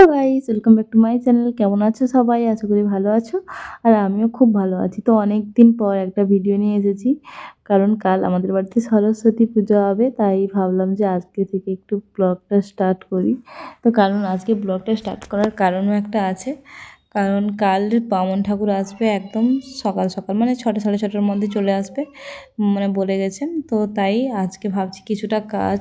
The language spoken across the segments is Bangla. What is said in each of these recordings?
Hello guys, welcome back to my channel. কেমন আছো সবাই? আশা করি ভালো আছো। আর আমিও খুব ভালো আছি। তো অনেক দিন পর একটা ভিডিও নিয়ে এসেছি। কারণ কাল আমাদের বাড়িতে সরস্বতী পুজো হবে, তাই ভাবলাম যে আজকে থেকে একটু ব্লগটা স্টার্ট করি। তো কারণ আজকে ব্লগটা স্টার্ট করার কারণও একটা আছে। কারণ কাল বামন ঠাকুর আসবে একদম সকাল সকাল মানে ছটা সাড়ে ছটার মধ্যে চলে আসবে মানে বলে গেছেন তো তাই আজকে ভাবছি কিছুটা কাজ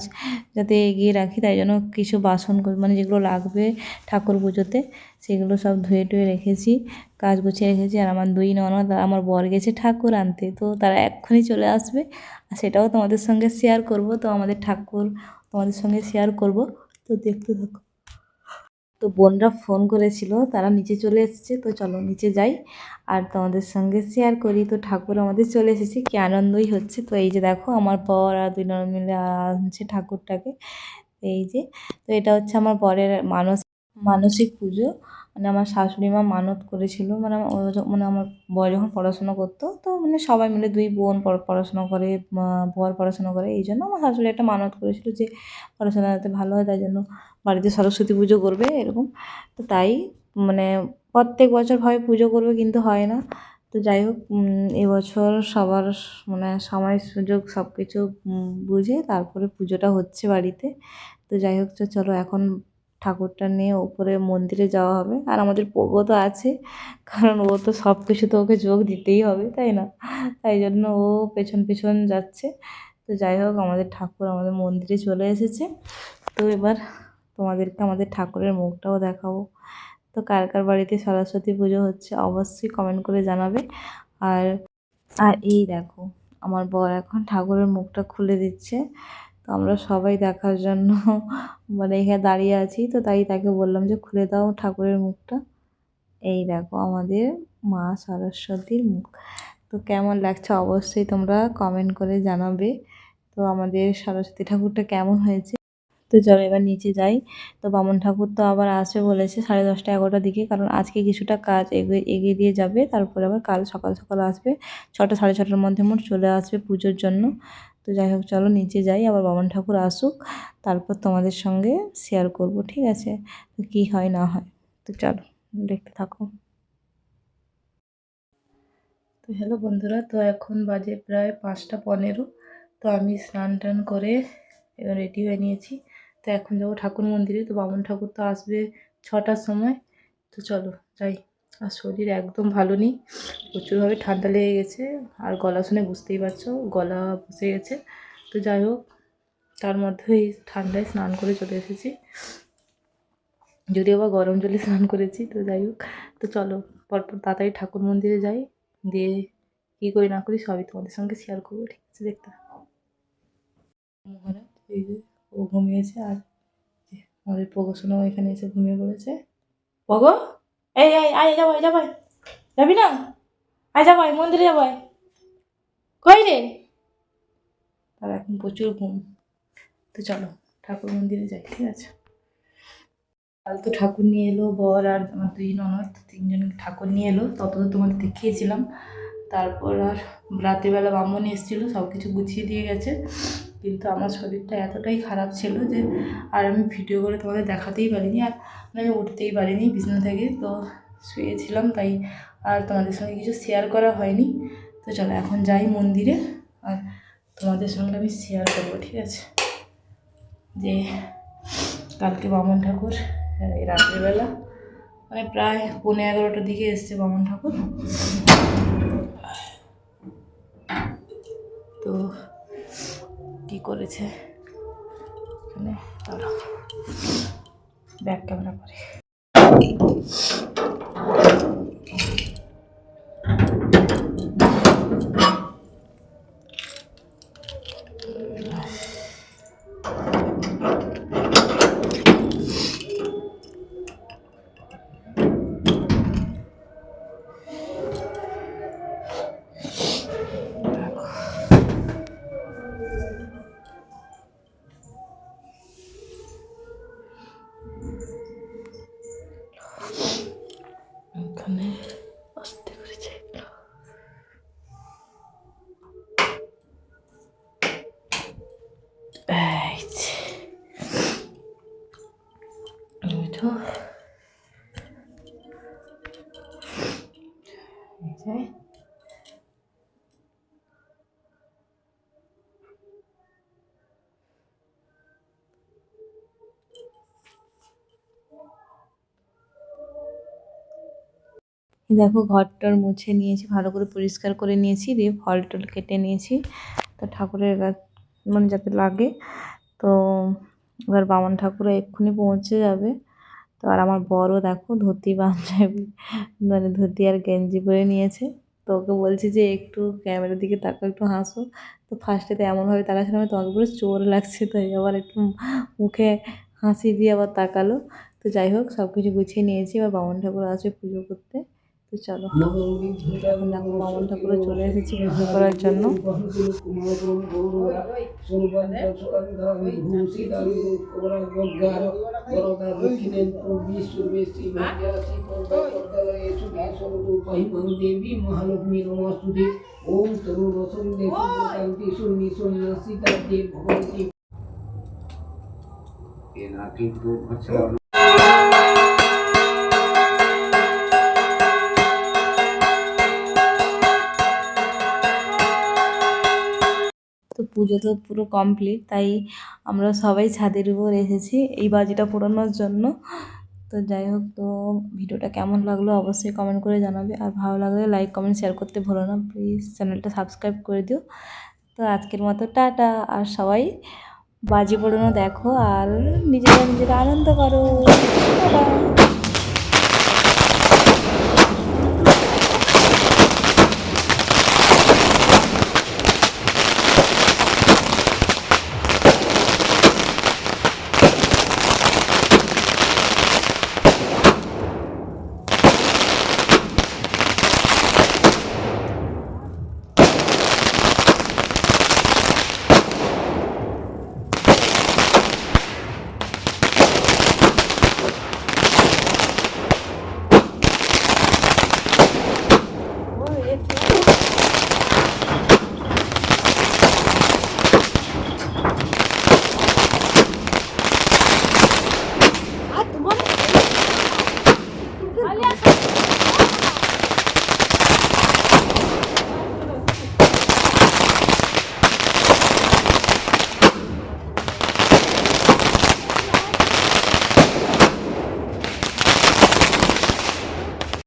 যাতে এগিয়ে রাখি, তাই জন্য কিছু বাসন মানে যেগুলো লাগবে ঠাকুর পুজোতে, সেগুলো সব ধুয়ে টুয়ে রেখেছি, কাজ গুছিয়ে রেখেছি। আর আমার দুই ননদ আমার বর গেছে ঠাকুর আনতে, তো তারা এক্ষুনি চলে আসবে। আর সেটাও তোমাদের সঙ্গে শেয়ার করব, তো আমাদের ঠাকুর তোমাদের সঙ্গে শেয়ার করব। তো দেখতে থাকো। তো বোনরা ফোন করেছিল, তারা নিচে চলে এসেছে, তো চলো নিচে যাই। আর তোমাদের সঙ্গে শেয়ার করি, তো ঠাকুর আমাদের চলে এসেছে, কি আনন্দই হচ্ছে। তো এই যে দেখো, আমার বর আর দুই নর মিলে আনছে ঠাকুরটাকে। এই যে, তো এটা হচ্ছে আমার বরের মানস, মানসিক পুজো। মানে আমার শাশুড়ি মা মানত করেছিল। মানে ও মানে আমার বর যখন পড়াশোনা করতো, তো মানে সবাই মিলে দুই বোন পড়াশোনা করে বর পড়াশোনা করে, এই জন্য আমার শাশুড়ি একটা মানত করেছিল যে পড়াশোনা যাতে ভালো হয়, তাই জন্য বাড়িতে সরস্বতী পুজো করবে, এরকম। তো তাই মানে প্রত্যেক বছর ভাবে পুজো করবে, কিন্তু হয় না। তো যাই হোক এবছর সবার মানে সময়, সুযোগ সব কিছু বুঝে তারপরে পুজোটা হচ্ছে বাড়িতে। তো যাই হোক চলো, এখন ঠাকুরটা নিয়ে ওপরে মন্দিরে যাওয়া হবে। আর আমাদের পোগো তো আছে, কারণ ও তো সব কিছু তো ওকে যোগ দিতেই হবে, তাই না? তাই জন্য ও পেছন পেছন যাচ্ছে। তো যাই হোক, আমাদের ঠাকুর আমাদের মন্দিরে চলে এসেছে। তো এবার তোমাদেরকে আমাদের ঠাকুরের মুখটাও দেখাবো। তো কার কার বাড়িতে সরস্বতী পুজো হচ্ছে অবশ্যই কমেন্ট করে জানাবে। আর আর এই দেখো, আমার বর এখন ঠাকুরের মুখটা খুলে দিচ্ছে। তো আমরা সবাই দেখার জন্য মানে এখানে দাঁড়িয়ে আছি, তো তাই তাকে বললাম যে খুলে দাও ঠাকুরের মুখটা। এই দেখো আমাদের মা সরস্বতীর মুখ। তো কেমন লাগছে অবশ্যই তোমরা কমেন্ট করে জানাবে। তো আমাদের সরস্বতী ঠাকুরটা কেমন হয়েছে? তো চলো এবার নিচে যাই। তো বামন ঠাকুর তো আবার আসবে বলেছে সাড়ে দশটা এগারোটার দিকে, কারণ আজকে কিছুটা কাজ এগিয়ে এগিয়ে দিয়ে যাবে। তারপরে আবার কাল সকাল সকাল আসবে। ছটা, সাড়ে ছটার মধ্যে মোট চলে আসবে পুজোর জন্য। তো যাই হোক, চলো নিচে যাই, আবার বামন ঠাকুর আসুক, তারপর তোমাদের সঙ্গে শেয়ার করব, ঠিক আছে? তো কী হয়, না হয়, তো চলো, দেখতে থাকো। তো হ্যালো বন্ধুরা, তো এখন বাজে প্রায় পাঁচটা পনেরো, তো আমি স্নান টান করে রেডি হয়ে নিয়েছি। তো এখন যাব ঠাকুর মন্দিরে, তো বামন ঠাকুর তো আসবে ছটার সময়, তো চলো, যাই। আর শরীর একদম ভালো নেই। প্রচুরভাবে ঠান্ডা লেগে গেছে। আর গলা শুনে বুঝতেই পারছ, গলা বসে গেছে। তো যাই হোক, তার মধ্যে এই ঠান্ডায় স্নান করে চলে এসেছি। যদিও বা গরম জলে স্নান করেছি, তো যাই হোক। তো চলো, পরপর তাড়াতাড়ি ঠাকুর মন্দিরে যাই। দিয়ে কী করি না করি সবই তোমাদের সঙ্গে শেয়ার করব, ঠিক আছে? দেখতে মহারাজ, এই যে ও ঘুমিয়েছে, আর আমাদের পগোশোনাও এখানে এসে ঘুমিয়ে পড়েছে। পগো এই আয় আয় যাবাই যাবাই যাবি না? আয় যাবাই মন্দিরে যাবাই কই রে? তার এখন প্রচুর ঘুম। তো চলো, ঠাকুর মন্দিরে যাই, ঠিক আছে? কাল তো ঠাকুর নিয়ে এলো, বর আর আমার দুই ননদ, তিনজন ঠাকুর নিয়ে এলো। তত তো তোমাদের দেখিয়েছিলাম। তারপর আর রাত্রিবেলা ব্রাহ্মণ এসেছিল সব কিছু গুছিয়ে দিয়ে গেছে। কিন্তু আমার শরীরটা এতটাই খারাপ ছিল যে আর আমি ভিডিও করে তোমাদের দেখাতেই পারিনি আর আমি উঠতেই পারিনি বিছানা থেকে, তো শুয়েছিলাম তাই আর তোমাদের সঙ্গে কিছু শেয়ার করা হয়নি। তো চলো এখন যাই মন্দিরে আর তোমাদের সঙ্গে আমি শেয়ার করব, ঠিক আছে? যে কালকে বামন ঠাকুর, এই রাত্রিবেলা মানে প্রায় পৌনে এগারোটার দিকে এসছে বামন ঠাকুর। তো কি করেছে? দাঁড়াও। ব্যাক ক্যামেরা করে। রাইট তো দেখো ঘরটার মুছে নিয়েছি, ভালো করে পরিষ্কার করে নিয়েছি, দিয়ে ফল টল কেটে নিয়েছি। তো ঠাকুরের গাছ মানে যাতে লাগে। তো এবার বামন ঠাকুরও এক্ষুনি পৌঁছে যাবে। তো আর আমার বড়ও দেখো ধুতি পাঞ্জাবি মানে ধুতি আর গেঞ্জি পরে নিয়েছে। তো ওকে বলছি যে একটু ক্যামেরার দিকে তাকাও, একটু হাসো। তো ফার্স্টে তো এমনভাবে তাকাচ্ছিলাম তোমাকে পুরো চোর লাগছে, তাই আবার একটু মুখে হাসি দিয়ে আবার তাকালো। তো যাই হোক সব কিছু গুছিয়ে নিয়েছি। এবার বামন ঠাকুর আছে পুজো করতে। তো চলো। এখন দেখো বামন ঠাকুরও চলে এসেছি পুজো করার জন্য। দেবী মহালক্ষ্মী নমস্তুতে ওম তরু রসম দেশি শূন্য শূন্য দেব ভগবতী এনাকে তো পুজো তো পুরো কমপ্লিট তাই আমরা সবাই ছাদের উপর এসেছি এই বাজিটা পোড়ানোর জন্য। তো যাই হোক, তো ভিডিওটা কেমন লাগল অবশ্যই কমেন্ট করে জানাবে। আর ভালো লাগলে লাইক কমেন্ট শেয়ার করতে ভুলো না। প্লিজ চ্যানেলটা সাবস্ক্রাইব করে দিও। তো আজকের মতো টাটা। আর সবাই বাজি পোড়ানো দেখো আর নিজেরা নিজেরা আনন্দ করো।